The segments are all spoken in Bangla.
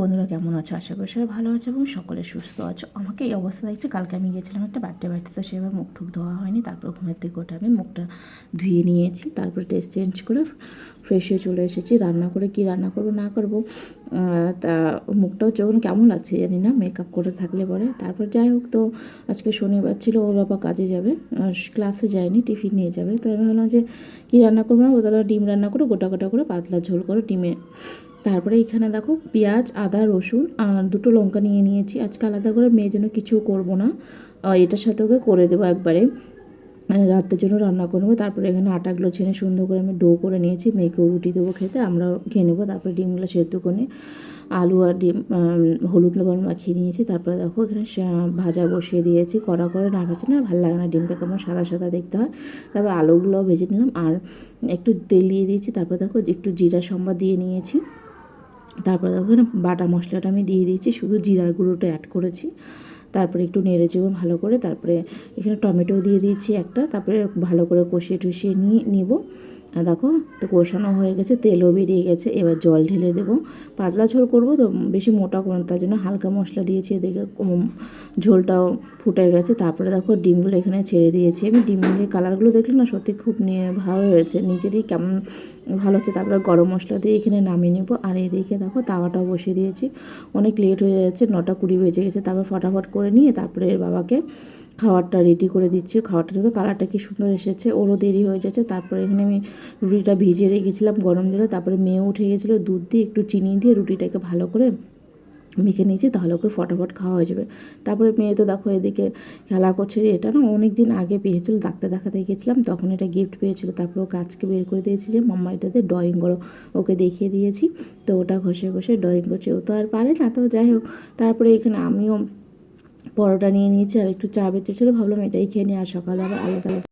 বন্ধুরা কেমন আছো? আশা করি সবাই ভালো আছে এবং সকলে সুস্থ আছো। আমাকে এই অবস্থা দেখছে, কালকে আমি গিয়েছিলাম একটা বার্থডে বাড়িতে তো সেভাবে মুখ ঠুক ধোয়া হয়নি। তারপর ঘুমের থেকে ওঠে আমি মুখটা ধুয়ে নিয়েছি। তারপর টেস্ট চেঞ্জ করে ফ্রেশ হয়ে চলে এসেছি। রান্না করে কি রান্না করব, না করব তা মুখটাও যখন কেমন লাগছে জানি না মেকআপ করে থাকলে পরে। তারপর যাই হোক, তো আজকে শনিবার ছিল, ওর বাবা কাজে যাবে ক্লাসে যায়নি টিফিন নিয়ে যাবে। তো আমি ভাবলাম যে কী রান্না করব না ওদের ডিম রান্না করে গোটা গোটা করে পাতলা ঝোল করে ডিমে। তারপরে এখানে দেখো পেঁয়াজ, আদা, রসুন আর দুটো লঙ্কা নিয়ে নিয়েছি। আজকে আলাদা করে মেয়ের জন্য কিছু করব না। এটার সাথে ওকে করে দেবো একবারে। রাতের জন্য রান্না করে নেব। তারপরে এখানে আটাগুলো ছেনে সুন্দর করে আমি ডো করে নিয়েছি। মেয়েকেও রুটি দেবো খেতে আমরা খেয়ে নেব। তারপরে ডিমগুলো সেদ্ধ করে আলু আর ডিম হলুদ লবণ মাখিয়ে নিয়েছি। তারপরে দেখো এখানে ভাজা বসিয়ে দিয়েছি। কড়া করে না ভাজছে না, ভালো লাগে না ডিমটা কেমন সাদা সাদা দেখতে হয়। তারপর আলুগুলো ভেজে নিলাম। আর একটু তেল দিয়ে দিয়েছি। তারপর দেখো একটু জিরা সম্বাদ দিয়ে নিয়েছি। তারপরে দেখো বাটা মশলাটা আমি দিয়ে দিয়েছি শুধু জিরার গুঁড়োটা অ্যাড করেছি। তারপরে একটু নেড়ে চেড়ে ভালো করে তারপরে এখানে টমেটো দিয়ে দিয়েছি একটা, তারপরে ভালো করে কষিয়ে টষিয়ে নিয়ে নিব। দেখো, তো কষানো হয়ে গেছে, তেলও বেরিয়ে গেছে, এবার জল ঢেলে দেবো। পাতলা ঝোল করব তো, বেশি মোটা করুন তার জন্য হালকা মশলা দিয়েছি, এদিকে ঝোলটাও ফুটে গেছে। তারপরে দেখো ডিমগুলো এখানে ছেড়ে দিয়েছি। আমি ডিমগুলির কালারগুলো দেখলে না সত্যি খুব নিয়ে ভালো হয়েছে, নিজেরই কেমন ভালো হচ্ছে। তারপরে গরম মশলা দিয়ে এখানে নামিয়ে নেব। আর এদিকে দেখো তাওয়াটাও বসিয়ে দিয়েছি। অনেক লেট হয়ে যাচ্ছে, নটা কুড়ি বেজে গেছে, তারপর ফটাফট করে নিয়ে তারপরে এর বাবাকে খাওয়ারটা রেডি করে দিচ্ছি। খাওয়ারটা দেখো কালারটা কি সুন্দর এসেছে, ওরও দেরি হয়ে যাচ্ছে। তারপরে এখানে আমি রুটিটা ভিজিয়ে রেখেছিলাম গরম জলে। তারপরে মেয়ে উঠে গেছিল দুধ দিয়ে, একটু চিনি দিয়ে রুটিটাকে ভালো করে মেখে নিয়েছি, তাহলে ওকে ফটাফট খাওয়া হয়ে যাবে। তারপরে মেয়ে তো দেখো এদিকে খেলা করছে এটা না অনেক দিন আগে পেয়েছিল, ডাক্তার দেখাতে গেছিলাম, তখন এটা গিফট পেয়েছিল। তারপর ওকে আজকে বের করে দিয়েছি যে, মাম্মা এটাতে ড্রয়িং করো। ওকে দেখিয়ে দিয়েছি, তো ওটা ঘষে ঘষে ড্রয়িং করছে। ও তো আর পারে না, তো যাই হোক। তারপরে এখানে আমিও পরোটা নিয়ে নিয়েছি আর একটু চা বেঁচে ছিল ভাবলাম এটাই খেয়ে নিয়ে আর সকালে আবার আলাদা আলাদা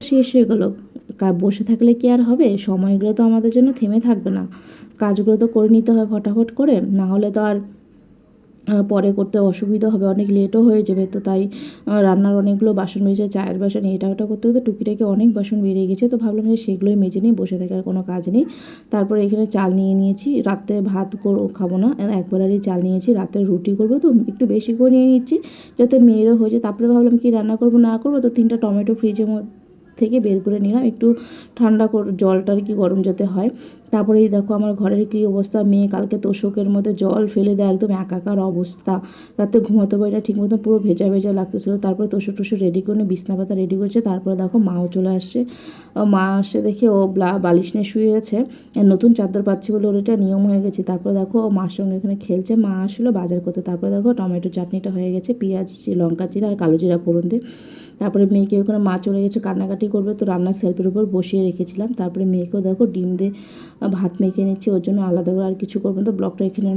শেষ হয়ে গেলো। বসে থাকলে কি আর হবে? সময়গুলো তো আমাদের জন্য থেমে থাকবে না। কাজগুলো তো করে নিতে হয় ফটাফট করে। না হলে তো আর পরে করতে অসুবিধা হবে, অনেক লেটও হয়ে যাবে, তো তাই রান্নার অনেকগুলো বাসন বেরিয়েছে চায়ের বাসন, এটা ওটা করতে করতে টুকিটাকি অনেক বাসন বেরিয়ে গেছে, তো ভাবলাম যে সেগুলোই মেজে নিয়ে বসে থাকার কোনো কাজ নেই। তারপরে এখানে চাল নিয়ে নিয়েছি রাতে ভাত খাব না একবারই চাল নিয়েছি, রাতে রুটি করব, তো একটু বেশি করে নিয়ে নিচ্ছি, যাতে মেয়েরও হয়ে যায়, তারপরে ভাবলাম কি রান্না করব, না করব, তো তিনটা টমেটো ফ্রিজের মধ্যে থেকে বের করে নিলাম, একটু ঠান্ডা জলটা আর কি গরম যাতে হয়। তারপরে এই দেখো আমার ঘরের কী অবস্থা? মেয়ে কালকে তোষকের মধ্যে জল ফেলে দেয়, একদম একাকার অবস্থা। রাতে ঘুমাতে পারি না, ঠিক মতো পুরো ভেজা ভেজা লাগতেছিলো। তারপরে তোষক টোষক রেডি করে বিছনা পাতা রেডি করছে। তারপরে দেখো মাও চলে আসছে। মা আসছে দেখে ও ব্লা- বালিশ নিয়ে শুয়ে আছে। নতুন চাদর পাচ্ছি বলে ওর এটা নিয়ম হয়ে গেছে। তারপরে দেখো ও মার সঙ্গে এখানে খেলছে। মা আসলো বাজার করতে। তারপরে দেখো টমেটো চাটনিটা হয়ে গেছে। পেঁয়াজ, লঙ্কা জিরা আর কালো জিরা ফোড়ন দিয়ে। তারপরে মেয়েকে ওখানে মা চলে গেছে, কান্নাকাটি করবে। তো রান্নার সেলফের উপর বসিয়ে রেখেছিলাম। তারপরে মেয়েকেও দেখো ডিম দিয়ে ভাত মেখে নিচ্ছি ওর জন্য আলাদা করে আর কিছু করব না। তো ব্লগটা এখানে